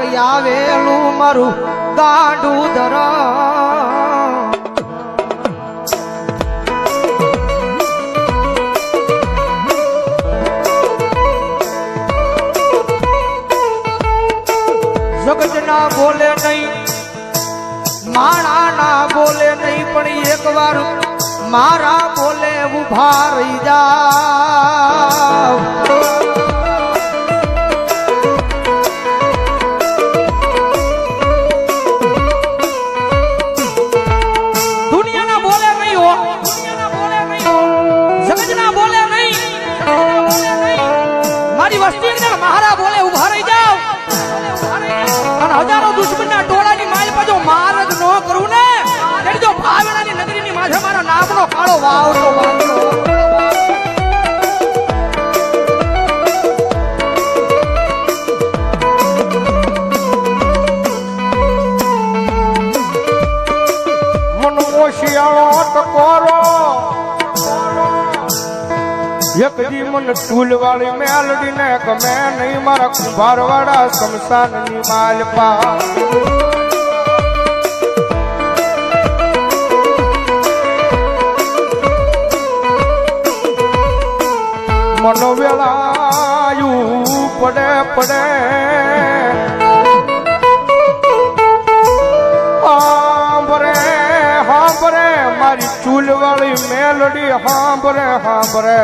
આવેલું મારું ગાંડું ધર. જગત ના બોલે નહીં માણા ના બોલે નહીં, પણ એક વાર મારા બોલે ઊભા રહી જાવ. નહીં વસ્તી અંદર મહારા બોલે, ઊભા રહી જાવ અને હજારો દુશ્મનના ટોળાની માલ પાછો માર જ ન કરું ને. તેની જો ભાવનાની નગરીની માથે મારા નામનો કાળો વાગ્યો મનમો શિયાળો ટકોરો એક મન ટૂલ વાળી મેલડી ને ગમે નહીં, મારા કુંભાર વાળા શમશાનની માલપા મનો વેળાયું પડે પડે. મારી ચૂલ વાળી મેલડી હાંભરે હાંભરે.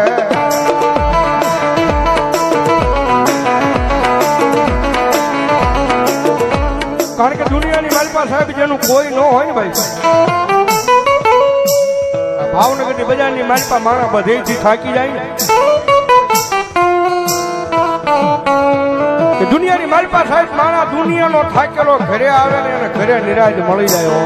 કારણ કે દુનિયાની માલપા સાહેબ જેનું કોઈ ન હોય ને ભાઈ. ભાવનગરની બજારની માલપા માણા બધેથી થાકી જાય ને. દુનિયાની માલપા સાહેબ માણા દુનિયાનો થાકેલો ઘરે આવે ને એને ઘરે નિરાજ મળી જાય.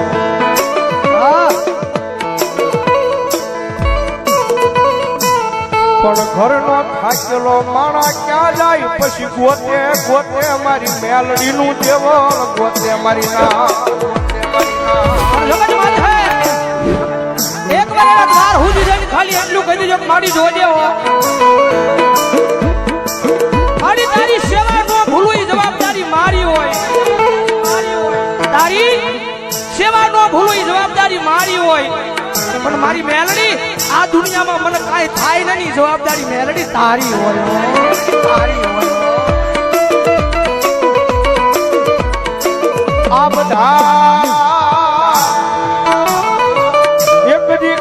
પણ ઘરનો થાકેલો માણા ક્યાં જાય? પછી ગોતે ગોતે મારી મેલડી નું દેવળ, ગોતે મારી ના એક વાર ખાલી એટલું કહી દેજો મારી જોજે પણ મારી મેલડી, આ દુનિયામાં મને કાંઈ થાય નહીં. જવાબદારી મેલડી તારી હોય. તારી હોય આ બધા એક દી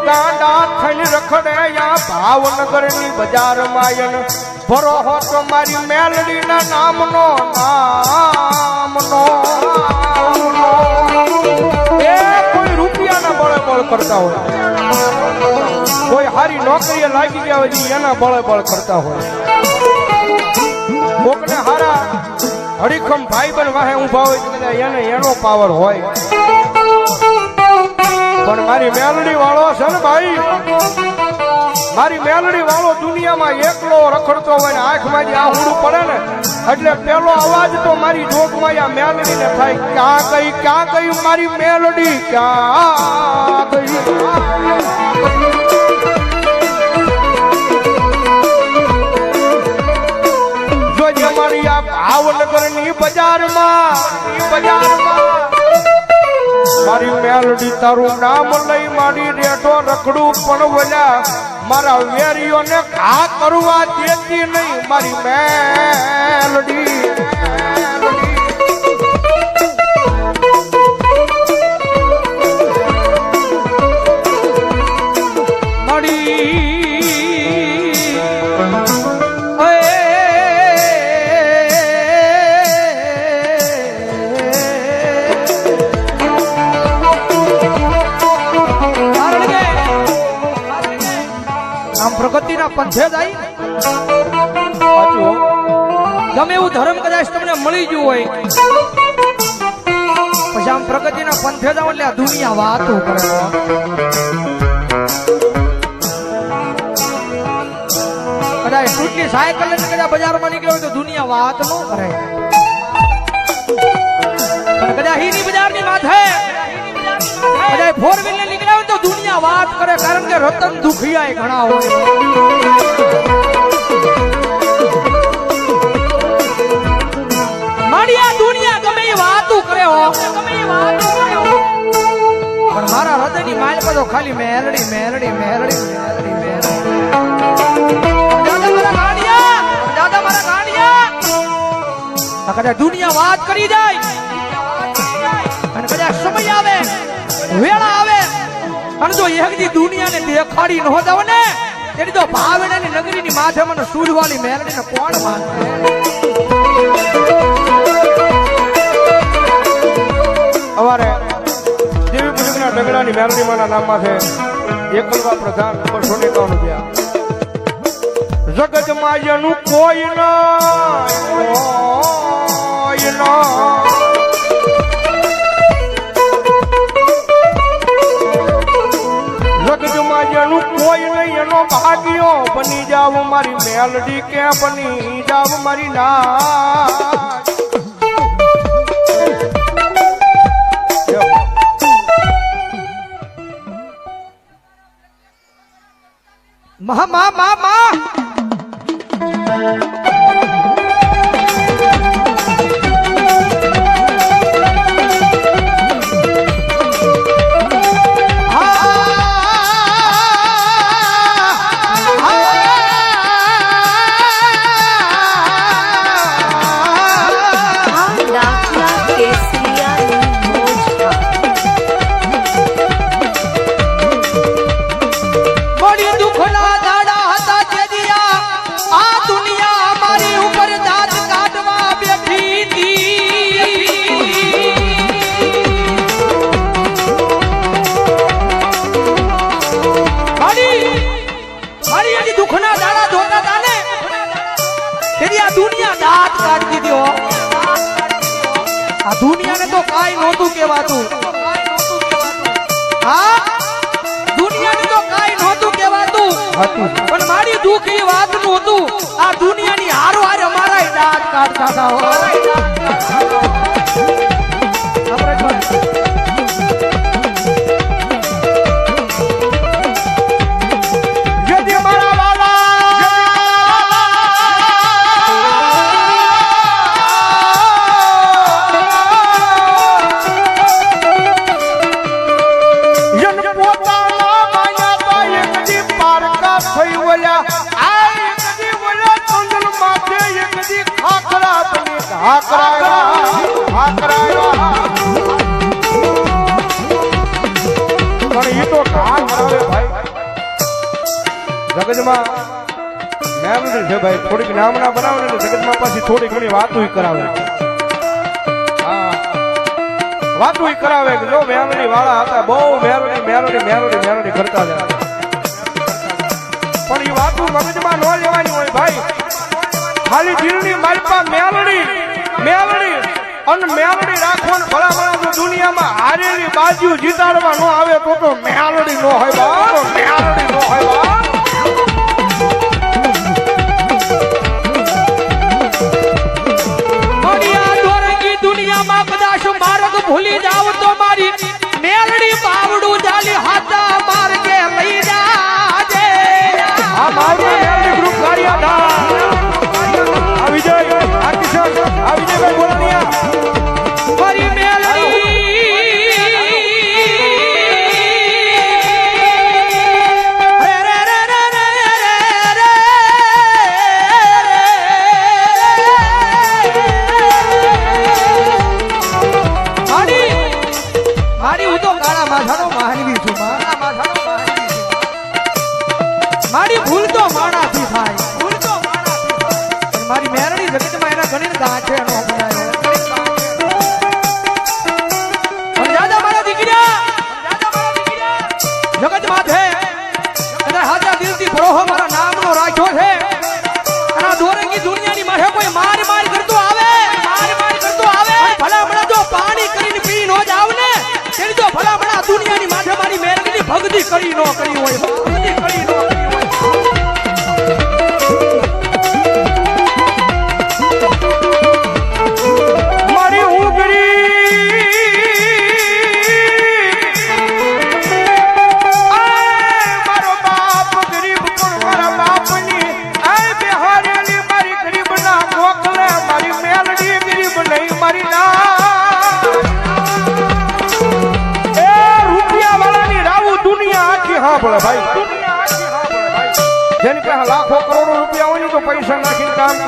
રખડે યા ભાવનગરની બજાર માયન ભરો મારી મેલડીના નામનો નામનો બળે કરતા હોય. કોઈ હારી નોકરીએ લાગી ગયા હોય એના બળે બળ કરતા હોય. કોકને હારા હડીખમ ભાઈ બન વાહે ઊભા હોય એને એનો પાવર હોય. પણ મારી મેલડી વાળો છે ને ભાઈ મારી મેલડી વાળો દુનિયામાં એકલો રખડતો હોય ને આંખમાં જે આહુડું પડે ને, એટલે પેલો અવાજ તો મારી જોગમાં આ મેલડી ને થાય, ક્યાં કઈ ક્યાં કઈ મારી મેલડી? ક્યાં કઈ મારી આ ભાવનગરની બજારમાં બજારમાં, મારી મેલડી તારું નામ લઈ મારી રેઠો રખડું પણ વલ્યા મારા વેરીઓને ઘા કરવા દેતી નહીં. મારી મેલડી. પ્રગતિના પંથે જાય. હો. ગમે એવું ધર્મ કદાચ તમને મળી ગયું હોય. પછી આમ પ્રગતિના પંથે જાઓ એટલે આ દુનિયા વાતો કરે કદાચ ટૂંકી સાયકલ લઈને કદાચ બજારમાં નીકળ્યો હોય તો દુનિયા વાત ન કરે કદાચ હીરી બજારની માથે બધા ફોર વ્હીલર નીકળ્યા તો દુનિયા વાત કરે, કારણ કે રતન દુખિયા ઘણા હોય. માડિયા દુનિયા ગમે એ વાતો કરે હો. પણ મારા હૃદયની માલ બધો ખાલી મેરડી મેરડી મેરડી મેરડી મેરડી. દુનિયા વાત કરી જાય વેળા આવે. અને જો એકદી દુનિયાને દેખાડી ન દઉં ને. તેની તો ભાવનાની નગરીની માથે મને સૂરવાળી મેલડીને કોણ માનશે? અમારે દેવી પુજકના ડગડાની મેરડીમાના નામમાં છે. એકલવા પ્રધાન બસો ને ત્રણ રૂપિયા જગતમાં એનું કોઈ ના કોઈ ના. જેનું કોઈ નહીં, એનો ભાગ્યો બની જાવ મારી મેલડી કે બની જાવ મારી ના મા મા મા મા. દુખના દાડા જોતા હતા ને તેની આ દુનિયા દાંત હતી હો. આ દુનિયાને તો કાઈ નહોતું કહેવાતું. હા? દુનિયાને તો કાઈ નહોતું કહેવાતું. હતું. પણ મારી દુઃખ એ વાતનું હતું. આ દુનિયાની હારો હારે અમારા દાંત કાઢતા હતા તો ઘા કરાવે ભાઈ. જગતમાં મેમરી છે ભાઈ. થોડીક નામના બનાવે ને જગતમાં પાછી થોડી ઘણી વાતો કરાવે. વાતો કરાવે કે જો મેમરી વાળા હતા, બહુ મેરડી મેરડી મેરડી મેરડી કરતા હતા. પણ એ વાતો મગજમાં ન લેવાની હોય ભાઈ. ખાલી જીવની મેલડી મેલડી અને મેલડી રાખવાનું ભલા જો દુનિયામાં હારેલી બાજુ જીતાડવા ન આવે તો તો મેલડી ન હોય બા. મેલડી ન હોય બા. દુનિયામાં કદાચ માર્ગ ભૂલી જાવ તો મારી મેલડી બાવડું જાલી હાથા માર્ગે લઈ જાજે. આ મારું મેલડી ગ્રુપ ગાડિયા મારી ભૂલ તો માણાથી થાય. ભૂલ તો માણાથી મારી મેરડી જગતમાં એના ઘણી ગાંઠે નો બનાવ્યો અને દાદા મારા દીકરા દાદા મારા દીકરા જગત માથે અને હાજા દિલથી ભરોહો મારા નામનો રાખ્યો છે. અને આ દોરંગી દુનિયાની માથે કોઈ માર માર કરતો આવે. માર માર કરતો આવે. ભલા ભલા જો પાણી કરીને પી નો જાવ ને તેની તો ભલા ભલા દુનિયાની માથે મારી મેરડીની ભગતી કરી નો કરી હોય. ભગતી કરી નો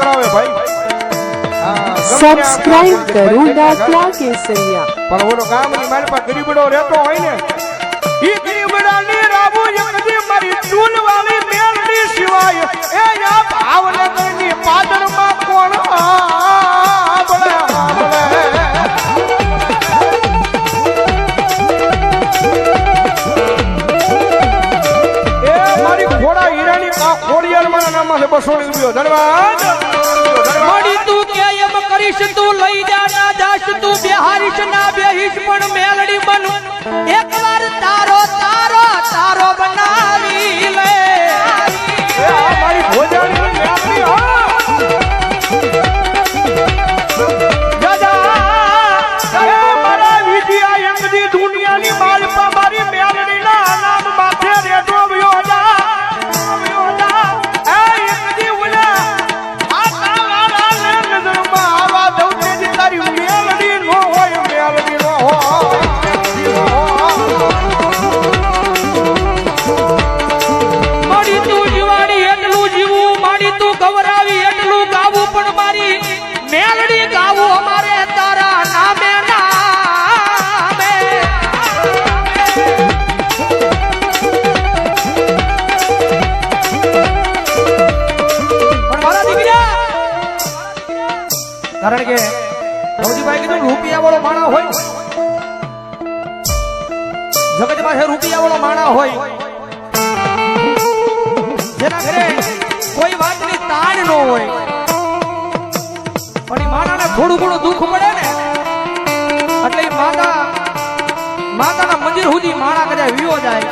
કરાવે ભાઈ? સબસ્ક્રાઇબ કરો દાખલા કેસરિયા. પણ ઓલો ગામની મારી પાસે ગરીબડો રહેતો હોય ને ઈ ગરીબડાની રાબુ એકદી મારી ચૂલવાળી મેલડી સિવાય એ યા ભાવનગરની પાદરમાં કોણ આંબળે માણા હોય. જગત પાસે રૂપિયા વાળો માણા હોય. જેના ઘરે કોઈ વાતની તાણ ન હોય. પણ એ માણાને થોડું ઘણું દુઃખ પડે ને, એટલે માતા, માતાના મંદિર સુધી માણા કદાચ વિયો જાય.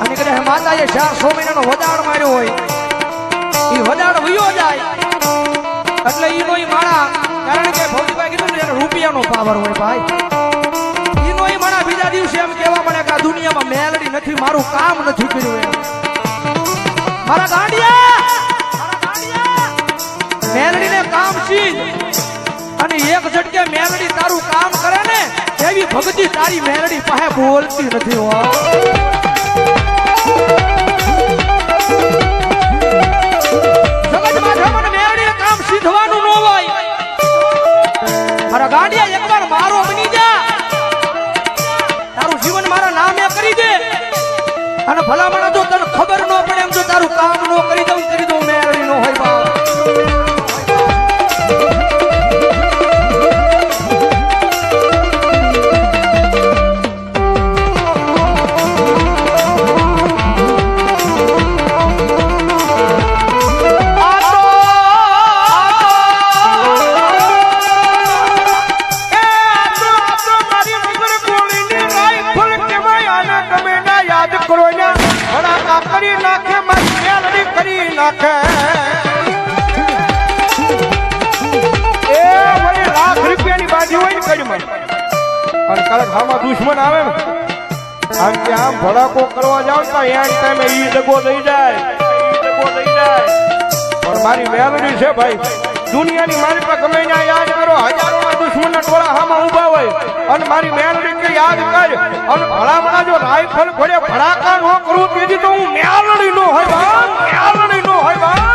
અને કદાચ માતાએ ચાર સો મહિનાનો વધાર માર્યો હોય. એ વધાર વિયો જાય. એટલે એ ઈ માણા ને એને પાવર હોય ભાઈ. ઈનો એ માણા બીજા દિવસે એમ કહેવા મળે કે આ દુનિયામાં મેલડી નથી, મારું કામ નથી કર્યું એમ. મારા ગાંડિયા! મેલડીને કામ સીધ અને એક ઝટકે મેલડી તારું કામ કરે ને, એવી ભક્તિ તારી મેલડી પાસે બોલતી નથી હો. આમ કે ભડાકો કરવા જાવ તો એક ટાઈમે ઈ દગો દઈ જાય દગો દઈ જાય. પણ મારી વેલડી છે ભાઈ, દુનિયાની મારી પર ગમે ના યાદ કરો, હજારોના દુશ્મન ટોળા હામાં ઊભા હોય. અને મારી મેલડી કે યાદ કર, અને ભલામણા જો રાઈફલ ખોડે ભડાકા ન કરું તેથી તો હું મેલડી નો હોય, બા. મેલડી નો હોય, બા.